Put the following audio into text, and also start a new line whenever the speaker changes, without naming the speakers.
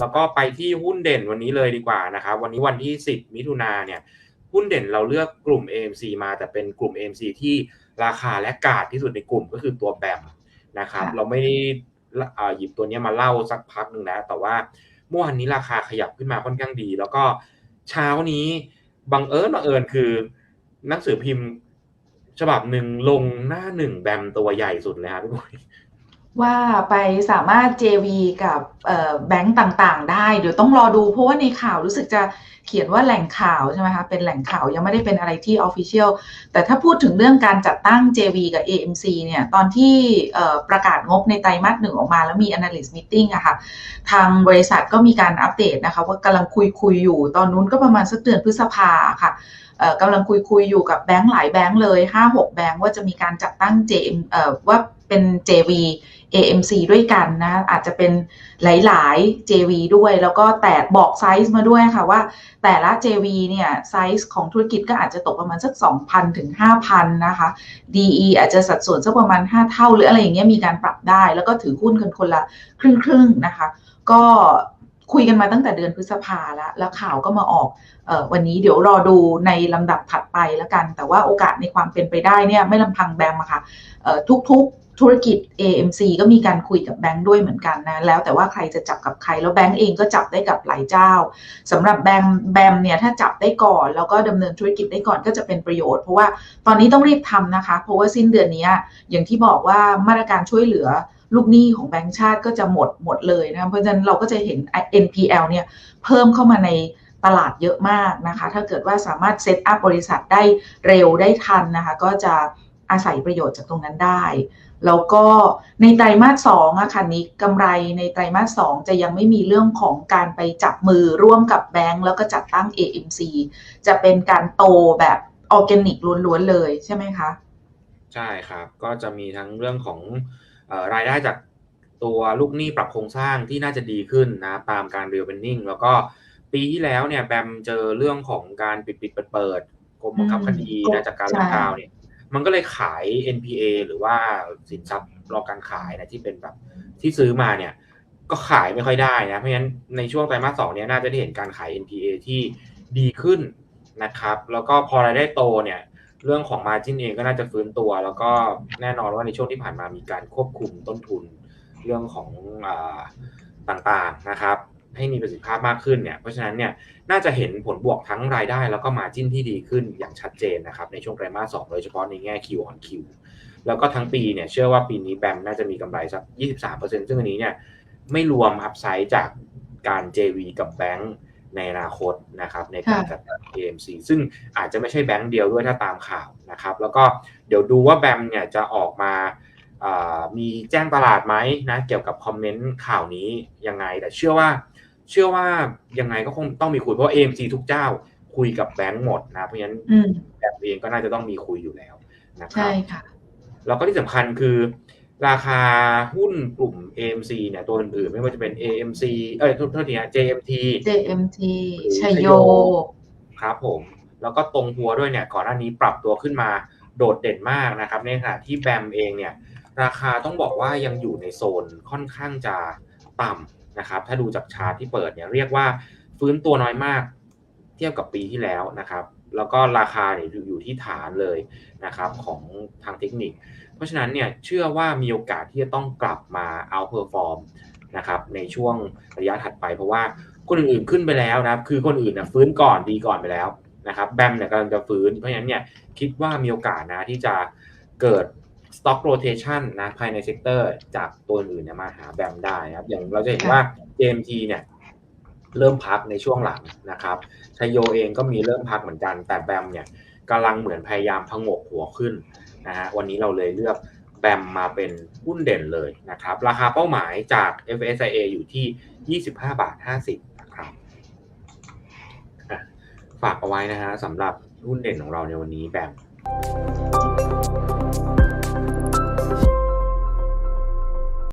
แล้วก็ไปที่หุ้นเด่นวันนี้เลยดีกว่านะครับ วันนี้วันที่ 10 มิถุนาเนี่ยหุ้นเด่นเราเลือกกลุ่ม AMC มาแต่เป็นกลุ่ม AMC ที่ราคาและกาดที่สุดในกลุ่มก็คือตัวแบมนะครับ
ค่ะ
เราไม่ได้เอ่อหยิบตัวเนี้ยมาเล่าสักพักหนึ่งแล้วแต่ว่าเมื่อวานนี้ราคาขยับขึ้นมาค่อนข้างดี แล้วก็เช้านี้บังเอิญบังเอิญคือหนังสือพิมพ์ ฉบับหนึ่งลงหน้าหนึ่งแบมตัวใหญ่สุดเลยครับพี่บุ๋ย
ว่าไปสามารถ JV กับแบงก์ต่างๆ ได้ เดี๋ยวต้องรอดูเพราะว่าในข่าวรู้สึกจะเขียนว่าแหล่งข่าวใช่ไหมคะเป็นแหล่งข่าวยังไม่ได้เป็นอะไรที่ Official แต่ถ้าพูดถึงเรื่องการจัดตั้ง JV กับ AMC เนี่ยตอนที่ประกาศงบในไตรมาสหนึ่งออกมาแล้วมี Analyst Meeting อะค่ะทางบริษัทก็มีการอัปเดตนะคะว่ากำลังคุยคุยๆอยู่ตอนนู้นก็ประมาณสักเดือนพฤษภาค่ะ กำลังคุยคุยอยู่กับแบงก์หลายแบงก์เลย 5-6 แบงก์ว่าจะมีการจัดตั้ง JM เอ่อว่าเป็น JV AMC ด้วยกันนะ อาจจะเป็นหลาย ๆ JV ด้วย แล้วก็แต่บอกไซส์มาด้วยค่ะว่าแต่ละ JV เนี่ยไซส์ของธุรกิจก็อาจจะตกประมาณสัก 2,000 ถึง 5,000 นะคะ DE อาจจะสัดส่วนสักประมาณ 5 เท่า หรืออะไรอย่างเงี้ยมีการปรับได้ แล้วก็ถือหุ้นกันคนละครึ่ง ๆ นะคะ ก็ คุยกันมาตั้งแต่เดือนพฤษภาแล้ว แล้วข่าวก็มาออกเออวันนี้เดี๋ยวรอดูในลำดับถัดไปแล้วกัน แต่ว่าโอกาสในความเป็นไปได้เนี่ยไม่ลำพังแบมอะค่ะทุกๆธุรกิจ AMC ก็มีการคุยกับแบงค์ด้วยเหมือนกันนะ แล้วแต่ว่าใครจะจับกับใคร แล้วแบงค์เองก็จับได้กับหลายเจ้าสำหรับแบมแบมเนี่ยถ้าจับได้ก่อน แล้วก็ดำเนินธุรกิจได้ก่อนก็จะเป็นประโยชน์ เพราะว่าตอนนี้ต้องรีบทำนะคะ เพราะว่าสิ้นเดือนนี้อย่างที่บอกว่ามาตรการช่วยเหลือ ลูกหนี้ของแบงก์ชาติก็จะหมดหมดเลยนะเพราะฉะนั้นเราก็จะเห็น NPL เนี่ยเพิ่มเข้ามาในตลาดเยอะมากนะคะ ถ้าเกิดว่าสามารถเซตอัพบริษัทได้เร็วได้ทันนะคะ ก็จะอาศัยประโยชน์จากตรงนั้นได้ แล้วก็ในไตรมาสสองอะค่ะนี้กำไรในไตรมาสสองจะยังไม่มีเรื่องของการไปจับมือร่วมกับแบงก์แล้วก็จัดตั้ง AMC จะเป็นการโตแบบออร์แกนิกล้วนๆเลยใช่ไหมคะ
ใช่ครับ ก็จะมีทั้งเรื่องของ รายได้จากตัวลูกหนี้ปรับโครงสร้างที่น่าจะดีขึ้นนะตามการ reopening แล้วก็ปีที่แล้วเนี่ยแบมเจอเรื่องของการปิดปิดเปิดเปิดกรมบังคับคดี
อืม
นะจากการล็อกดาวน์เนี่ยมันก็เลยขาย NPA หรือว่าสินทรัพย์รอการขายนะที่เป็นแบบที่ซื้อมาเนี่ยก็ขายไม่ค่อยได้นะเพราะฉะนั้นในช่วงไตรมาสสองเนี่ยน่าจะได้เห็นการขาย NPA ที่ดีขึ้นนะครับ แล้วก็พอรายได้โตเนี่ย เรื่องของ Margin เองก็น่าจะฟื้นตัว แล้วก็แน่นอนว่าในช่วงที่ผ่านมามีการควบคุมต้นทุนเรื่องของอต่างๆนะครับ ให้มีประสิทธิภาพมากขึ้นเนี่ยเพราะฉะนั้นเนี่ยน่าจะเห็นผลบวกทั้งรายได้ แล้วก็ Margin ที่ดีขึ้นอย่างชัดเจนนะครับในช่วงไตรมาสสองโดยเฉพาะในแง่ Q on Q แล้วก็ทั้งปีเนี่ยเชื่อว่าปีนี้แบมน่าจะมีกำไรสัก 23%ซึ่งอันนี้เนี่ยไม่รวมอัพไซด์จากการ JV กับแบงก์ ในอนาคตนะครับในการจัดตั้ง AMC ซึ่งอาจจะไม่ใช่แบงก์เดียวด้วยถ้าตามข่าวนะครับ แล้วก็เดี๋ยวดูว่าแบมเนี่ยจะออกมาอ่ามีแจ้งตลาดไหมนะเกี่ยวกับคอมเมนต์ข่าวนี้ยังไง แต่เชื่อว่าเชื่อว่ายังไงก็คงต้องมีคุยเพราะ AMC ทุกเจ้าคุยกับแบงก์หมดนะ เพราะฉะนั้น
อืม
แบมเองก็น่าจะต้องมีคุยอยู่แล้วนะครั
ใช่
บ
ค่ะ
แล้วก็ที่สำคัญคือ ราคาหุ้นกลุ่ม AMC เนี่ยตัวอื่นๆ ไม่ว่าจะเป็น AMC เอ้ยโทษโทษทีนะ JMT
JMT ชัยโย
ครับผม แล้วก็ตรงหัวด้วยเนี่ย ก่อนหน้านี้ปรับตัวขึ้นมาโดดเด่นมากนะครับ ในขณะที่แบมเองเนี่ย ราคาต้องบอกว่ายังอยู่ในโซนค่อนข้างจะต่ำนะครับ ถ้าดูจากชาร์ตที่เปิดเนี่ยเรียกว่าฟื้นตัวน้อยมากเทียบกับปีที่แล้วนะครับ แล้วก็ราคาเนี่ยอยู่ที่ฐานเลยนะครับของทางเทคนิค เพราะฉะนั้นเนี่ยเชื่อว่ามีโอกาสที่จะต้องกลับมาเอาเพอร์ฟอร์มนะครับในช่วงระยะถัดไป เพราะว่าคนอื่นๆขึ้นไปแล้วนะครับ คือคนอื่นนะฟื้นก่อนดีก่อนไปแล้วนะครับแบมเนี่ยกำลังจะฟื้น เพราะฉะนั้นเนี่ยคิดว่ามีโอกาสนะที่จะเกิด stock rotation นะภายในเซกเตอร์จากตัวอื่นเนี่ยมาหาแบมได้นะครับอย่างเราจะเห็นว่า JMT เนี่ย เริ่มพักในช่วงหลังนะครับชยโยเองก็มีเริ่มพักเหมือนกัน แต่แบมเนี่ยกำลังเหมือนพยายามพงกหัวขึ้นนะฮะวันนี้เราเลยเลือกแบมมาเป็นหุ้นเด่นเลยนะครับ ราคาเป้าหมายจาก FSIA อยู่ที่ 25 บาท 50นะครับฝากเอาไว้นะฮะสำหรับหุ้นเด่นของเราในวันนี้แบม